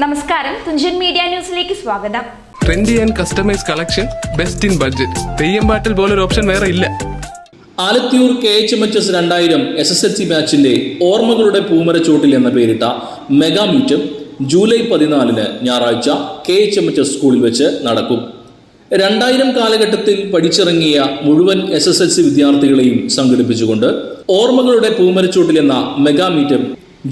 നമസ്കാരം. തുഞ്ചൻ മീഡിയ ന്യൂസിലേക്ക് സ്വാഗതം. Trendy and customise collection best in budget. Theyyam പാട്ടിൽ പോലൊരു ഓപ്ഷൻ വേറെ ഇല്ല. Alathiyur K H M H S രണ്ടായിരം എസ് എസ് എൽ സി മാച്ചിന്റെ ഓർമ്മകളുടെ പൂമരച്ചോട്ടിൽ എന്ന പേരിട്ട മെഗാ മീറ്റ് ജൂലൈ പതിനാലിന് ഞായറാഴ്ച K H M H S സ്കൂളിൽ വെച്ച് നടക്കും. രണ്ടായിരം കാലഘട്ടത്തിൽ പഠിച്ചിറങ്ങിയ മുഴുവൻ എസ് എസ് എൽ സി വിദ്യാർത്ഥികളെയും സംഘടിപ്പിച്ചുകൊണ്ട് ഓർമ്മകളുടെ പൂമരച്ചോട്ടിൽ എന്ന മെഗാ മീറ്റ്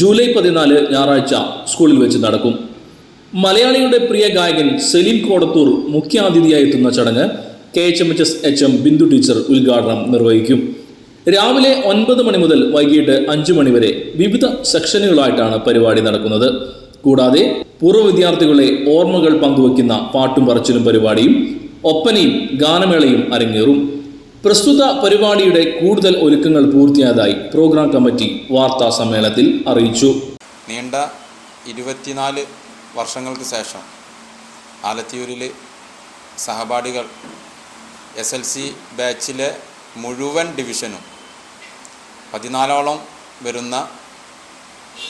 ജൂലൈ പതിനാല് ഞായറാഴ്ച സ്കൂളിൽ വെച്ച് നടക്കും. മലയാളിയുടെ പ്രിയ ഗായകൻ സലീം കോടത്തൂർ മുഖ്യാതിഥിയായി എത്തുന്ന ചടങ്ങ് K H M H S H M Bindu teacher ഉദ്ഘാടനം നിർവഹിക്കും. രാവിലെ ഒൻപത് മണി മുതൽ വൈകിട്ട് അഞ്ചു മണിവരെ വിവിധ സെക്ഷനുകളായിട്ടാണ് പരിപാടി നടക്കുന്നത്. കൂടാതെ പൂർവ വിദ്യാർത്ഥികളെ ഓർമ്മകൾ പങ്കുവയ്ക്കുന്ന പാട്ടും പറച്ചിലും പരിപാടിയും ഒപ്പനയും ഗാനമേളയും അരങ്ങേറും. പ്രസ്തുത പരിപാടിയുടെ കൂടുതൽ ഒരുക്കങ്ങൾ പൂർത്തിയായതായി പ്രോഗ്രാം കമ്മിറ്റി വാർത്താ സമ്മേളനത്തിൽ അറിയിച്ചു. നീണ്ട ഇരുപത്തിനാല് വർഷങ്ങൾക്ക് ശേഷം ആലത്തിയൂരിൽ സഹപാഠികൾ എസ് എൽ സി ബാച്ചിലെ മുഴുവൻ ഡിവിഷനും പതിനാലോളം വരുന്ന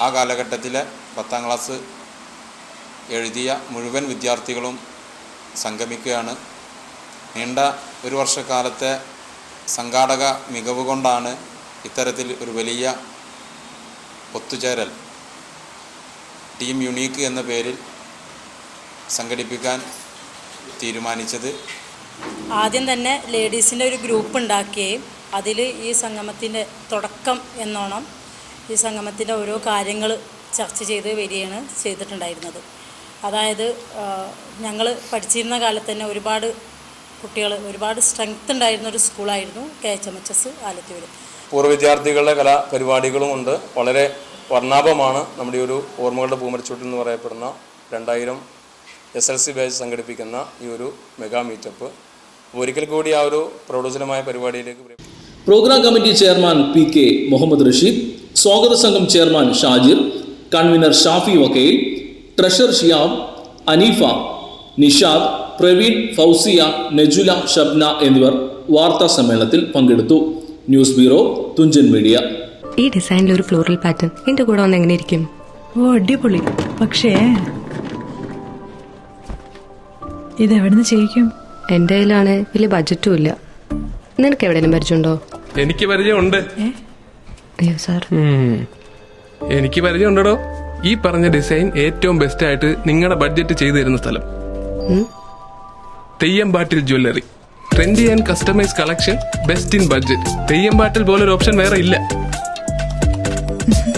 ആ കാലഘട്ടത്തിലെ പത്താം ക്ലാസ് എഴുതിയ മുഴുവൻ വിദ്യാർത്ഥികളും സംഗമിക്കുകയാണ്. നീണ്ട ഒരു വർഷക്കാലത്തെ സംഘാടക മികവ് കൊണ്ടാണ് ഇത്തരത്തിൽ ഒരു വലിയ ഒത്തുചേരൽ ടീം യുണീക്ക് എന്ന പേരിൽ സംഘടിപ്പിക്കാൻ തീരുമാനിച്ചത്. ആദ്യം തന്നെ ലേഡീസിന്റെ ഒരു ഗ്രൂപ്പ് ഉണ്ടാക്കുകയും അതിൽ ഈ സംഗമത്തിന്റെ തുടക്കം എന്നോണം ഈ സംഗമത്തിന്റെ ഓരോ കാര്യങ്ങൾ ചർച്ച ചെയ്ത് വരികയാണ് ചെയ്തിട്ടുണ്ടായിരുന്നത്. അതായത് ഞങ്ങൾ പഠിച്ചിരുന്ന കാലത്ത് തന്നെ ഒരുപാട് കുട്ടികൾ ഒരുപാട് സ്ട്രെങ്ത് ഉണ്ടായിരുന്ന ഒരു സ്കൂളായിരുന്നു K H M H S Alathur പൂർവ വിദ്യാർത്ഥികളുടെ കലാപരിപാടികളുമുണ്ട്. വളരെ വർണാഭമാണ് നമ്മുടെ ഒരു ഓർമ്മകളുടെ പൂമരച്ചൂട്ടിൽ എന്ന് പറയപ്പെടുന്ന രണ്ടായിരം എസ് എൽ സി ബാച്ച് സംഘടിപ്പിക്കുന്ന ഈ ഒരു മെഗാ മീറ്റപ്പ് ഒരിക്കൽ കൂടി ആ ഒരു പ്രൗഢജനമായ പരിപാടിയിലേക്ക് programme committee chairman P K Muhammad Rasheed സ്വാഗത സംഘം chairman Shajir convener Shafi Vakkayil treasurer Shiyab Aneefa Nishad Praveen Fousiya Najula Shabna എന്നിവർ വാർത്താ സമ്മേളനത്തിൽ പങ്കെടുത്തു. News bureau Thunchan media. ഈ ഡിസൈനിൽ ഒരു ഫ്ലോറൽ പാറ്റേൺ എന്റെ കൂടെ വന്ന് എങ്ങനെ ഇരിക്കും? ഓ അടിപൊളി. പക്ഷേ ഇത് എവിടുന്ന് ചെയ്യിക്കും? എന്റെ കയ്യിലാണ് വലിയ ബഡ്ജറ്റും ഇല്ല. നിനക്ക് എവിടെയും പരിചയമുണ്ടോ? എനിക്ക് പരിചയമുണ്ട്. അയ്യോ സാർ. എനിക്ക് പരിചയമുണ്ടോ ഈ പറഞ്ഞ ഡിസൈൻ ഏറ്റവും ബെസ്റ്റ് ആയിട്ട് നിങ്ങളുടെ ബഡ്ജറ്റ് ചെയ്തു തരുന്ന സ്ഥലം. Theyyam Pattil jewellery. Trendy and customise collection best in budget Theyyam പോലെ ഒരു ഓപ്ഷൻ വേറെ ഇല്ല.